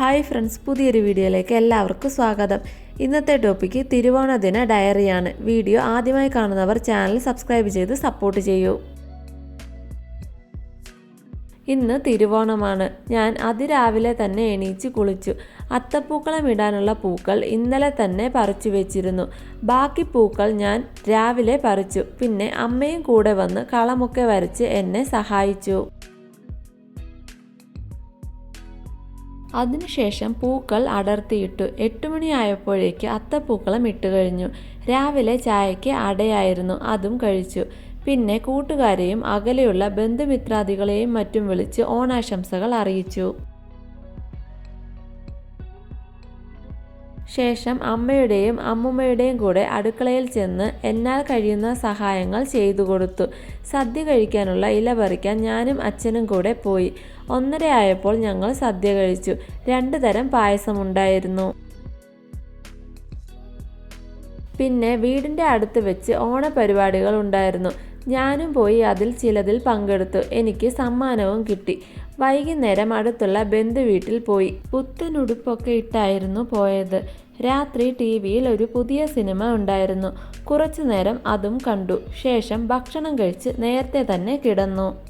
Hi friends പുതിയൊരു വീഡിയോയിലേക്ക് എല്ലാവർക്കും സ്വാഗതം. ഇന്നത്തെ ടോപ്പിക്ക് തിരുവോണ ദിന ഡയറിയാണ്. വീഡിയോ ആദ്യമായി കാണുന്നവർ ചാനൽ സബ്സ്ക്രൈബ് ചെയ്ത് സപ്പോർട്ട് ചെയ്യൂ. ഇന്ന് തിരുവോണമാണ്. ഞാൻ അതിരാവിലെ തന്നെ എണീച്ച് കുളിച്ചു. അത്തപ്പൂക്കളം ഇടാനുള്ള പൂക്കൾ ഇന്നലെ തന്നെ പറിച്ചു വെച്ചിരുന്നു. ബാക്കി പൂക്കൾ ഞാൻ രാവിലെ പറിച്ചു. പിന്നെ അമ്മയും കൂടെ വന്ന് കളമൊക്കെ വരച്ച് എന്നെ സഹായിച്ചു. അതിനുശേഷം പൂക്കൾ അടർത്തിയിട്ടു. എട്ട് മണിയായപ്പോഴേക്ക് അത്തപ്പൂക്കളം ഇട്ട് കഴിഞ്ഞു. രാവിലെ ചായയ്ക്ക് അടയായിരുന്നു. അതും കഴിച്ചു. പിന്നെ കൂട്ടുകാരെയും അകലെയുള്ള ബന്ധുമിത്രാദികളെയും മറ്റും വിളിച്ച് ഓണാശംസകൾ അറിയിച്ചു. ശേഷം അമ്മയുടെയും അമ്മുമ്മയുടെയും കൂടെ അടുക്കളയിൽ ചെന്ന് എന്നാൽ കഴിയുന്ന സഹായങ്ങൾ ചെയ്തു കൊടുത്തു. സദ്യ കഴിക്കാനുള്ള ഇല പറിക്കാൻ ഞാനും അച്ഛനും കൂടെ പോയി. ഒന്നര ആയപ്പോൾ ഞങ്ങൾ സദ്യ കഴിച്ചു. രണ്ടു തരം പായസമുണ്ടായിരുന്നു. പിന്നെ വീടിന്റെ അടുത്ത് വെച്ച് ഓണപരിപാടികൾ ഉണ്ടായിരുന്നു. ഞാനും പോയി അതിൽ ചിലതിൽ പങ്കെടുത്തു. എനിക്ക് സമ്മാനവും കിട്ടി. വൈകുന്നേരം അടുത്തുള്ള ബന്ധുവീട്ടിൽ പോയി. പുത്തൻ ഉടുപ്പൊക്കെ ഇട്ടായിരുന്നു പോയത്. രാത്രി ടി വിയിൽ ഒരു പുതിയ സിനിമ ഉണ്ടായിരുന്നു. കുറച്ചു നേരം അതും കണ്ടു. ശേഷം ഭക്ഷണം കഴിച്ച് നേരത്തെ തന്നെ കിടന്നു.